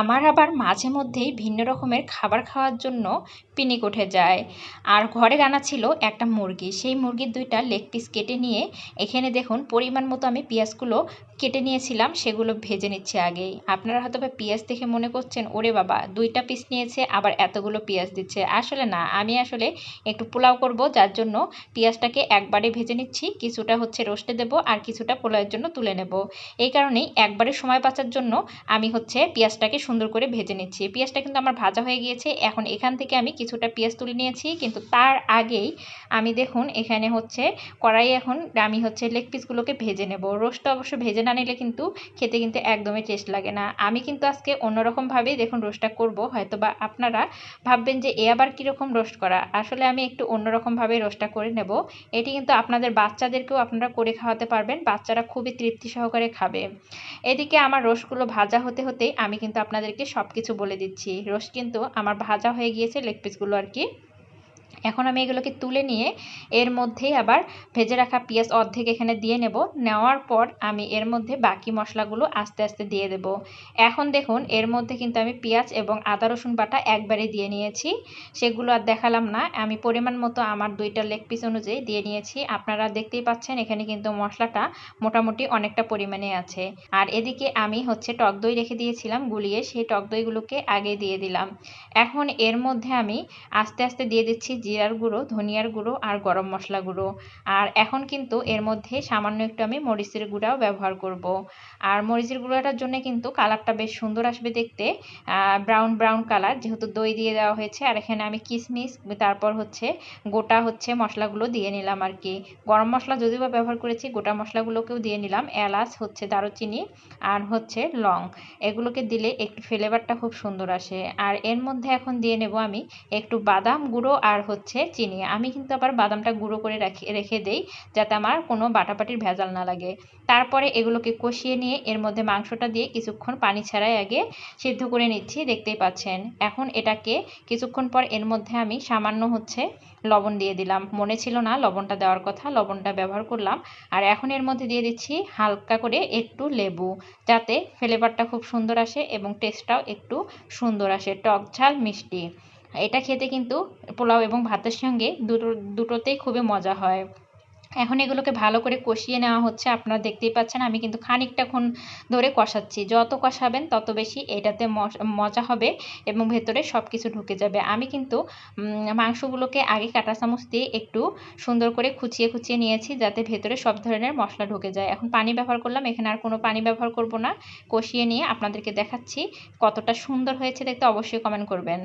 আমার আবার মাঝে মধ্যেই ভিন্ন রকমের খাবার খাওয়ার জন্য পিনিক উঠে যায়। আর ঘরে রান্না ছিল একটা মুরগি। সেই মুরগির দুইটা লেগ পিস কেটে নিয়ে এখানে দেখুন পরিমাণ মতো আমি পেঁয়াজগুলো কেটে নিয়েছিলাম, সেগুলো ভেজে নিচ্ছে আগেই। আপনারা হয়তো বা পেঁয়াজ দেখে মনে করছেন, ওরে বাবা, দুইটা পিস নিয়েছে, আবার এতগুলো পেঁয়াজ দিচ্ছে। আসলে না, আমি আসলে একটু পোলাও করব, যার জন্য পেঁয়াজটাকে একবারে ভেজে নিচ্ছি, কিছুটা হচ্ছে রোস্টে দেব আর কিছুটা পোলাওয়ের জন্য তুলে নেব। এই কারণেই একবারে সময় বাঁচার জন্য আমি হচ্ছে পেঁয়াজটাকে সুন্দর করে ভেজে নিচ্ছি। পেঁয়াজটা কিন্তু আমার ভাজা হয়ে গিয়েছে। এখন এখান থেকে আমি কিছুটা পেঁয়াজ তুলে নিয়েছি। কিন্তু তার আগেই আমি দেখুন, এখানে হচ্ছে কড়াই এখন আমি হচ্ছে লেগ পিসগুলোকে ভেজে নেব। রোস্টটা অবশ্য ভেজে না নিলে কিন্তু খেতে কিন্তু একদমই টেস্ট লাগে না। আমি কিন্তু আজকে অন্যরকমভাবেই দেখুন রোস্টটা করব। হয়তো বা আপনারা ভাববেন যে, এ আবার কীরকম রোস্ট করা? আসলে আমি একটু অন্যরকমভাবে রোস্টটা করে নেব। এটি কিন্তু আপনাদের বাচ্চাদেরকেও আপনারা করে খাওয়াতে পারবেন। বাচ্চারা খুবই তৃপ্তি সহকারে খাবে। এদিকে আমার রোস্টগুলো ভাজা হতে হতেই আমি কিন্তু আপনাদেরকে সব কিছু বলে দিচ্ছি। রোস্ট কিন্তু আমার ভাজা হয়ে গিয়েছে লেগ পিসগুলো আর কি। এখন আমি এগুলোকে তুলে নিয়ে এর মধ্যেই আবার ভেজে রাখা পেঁয়াজ অর্ধেক এখানে দিয়ে নেব। নেওয়ার পর আমি এর মধ্যে বাকি মশলাগুলো আস্তে আস্তে দিয়ে দেব। এখন দেখুন, এর মধ্যে কিন্তু আমি পেঁয়াজ এবং আদা, রসুন বাটা একবারে দিয়ে নিয়েছি। সেগুলো আর দেখালাম না। আমি পরিমাণ মতো আমার দুইটা লেগ পিস অনুযায়ী দিয়ে নিয়েছি। আপনারা দেখতেই পাচ্ছেন, এখানে কিন্তু মশলাটা মোটামুটি অনেকটা পরিমাণে আছে। আর এদিকে আমি হচ্ছে টক দই রেখে দিয়েছিলাম গুলিয়ে। সেই টক দইগুলোকে আগে দিয়ে দিলাম। এখন এর মধ্যে আমি আস্তে আস্তে দিয়ে দিচ্ছি জিরার গুঁড়ো, ধনিয়ার গুঁড়ো আর গরম মশলা গুঁড়ো। আর এখন কিন্তু এর মধ্যে সামান্য একটু আমি মরিচের গুঁড়াও ব্যবহার করব। আর মরিচের গুঁড়োটার জন্য কিন্তু কালারটা বেশ সুন্দর আসবে দেখতে। ব্রাউন ব্রাউন কালার যেহেতু দই দিয়ে দেওয়া হয়েছে। আর এখানে আমি কিশমিশ তারপর হচ্ছে গোটা হচ্ছে মশলাগুলো দিয়ে নিলাম আর কি। গরম মশলা যদিও বা ব্যবহার করেছি, গোটা মশলাগুলোকেও দিয়ে নিলাম। এলাচ, হচ্ছে দারুচিনি আর হচ্ছে লং। এগুলোকে দিলে একটু ফ্লেভারটা খুব সুন্দর আসে। আর এর মধ্যে এখন দিয়ে নেব আমি একটু বাদাম গুঁড়ো আর হচ্ছে চিনি। আমি কিন্তু আবার বাদামটা গুঁড়ো করে রাখি, রেখে দেই যাতে আমার কোনো বাটাবাটির ভেজাল না লাগে। তারপরে এগুলোকে কষিয়ে নিয়ে এর মধ্যে মাংসটা দিয়ে কিছুক্ষণ পানি ছাড়াই আগে সিদ্ধ করে নিচ্ছি, দেখতেই পাচ্ছেন। এখন এটাকে কিছুক্ষণ পর এর মধ্যে আমি সামান্য হচ্ছে লবণ দিয়ে দিলাম। মনে ছিল না লবণটা দেওয়ার কথা, লবণটা ব্যবহার করলাম। আর এখন এর মধ্যে দিয়ে দিচ্ছি হালকা করে একটু লেবু, যাতে ফ্লেভারটা খুব সুন্দর আসে এবং টেস্টটাও একটু সুন্দর আসে। টক ঝাল মিষ্টি। এটা খেতে কিন্তু পোলাও এবং ভাতের সঙ্গে দুটো দুটোতেই খুবই মজা হয়। এখন এগুলোকে ভালো করে কষিয়ে নেওয়া হচ্ছে। আপনারা দেখতেই পাচ্ছেন, আমি কিন্তু খানিকটাক্ষণ ধরে কষাচ্ছি। যত কষাবেন, তত বেশি এটাতে মজা হবে এবং ভেতরে সব কিছু ঢুকে যাবে। আমি কিন্তু মাংসগুলোকে আগে কাটা চামচ দিয়ে একটু সুন্দর করে খুচিয়ে খুচিয়ে নিয়েছি যাতে ভেতরে সব ধরনের মশলা ঢুকে যায়। এখন পানি ব্যবহার করলাম, এখানে আর কোনো পানি ব্যবহার করব না। কষিয়ে নিয়ে আপনাদেরকে দেখাচ্ছি কতটা সুন্দর হয়েছে দেখতে অবশ্যই কমেন্ট করবেন।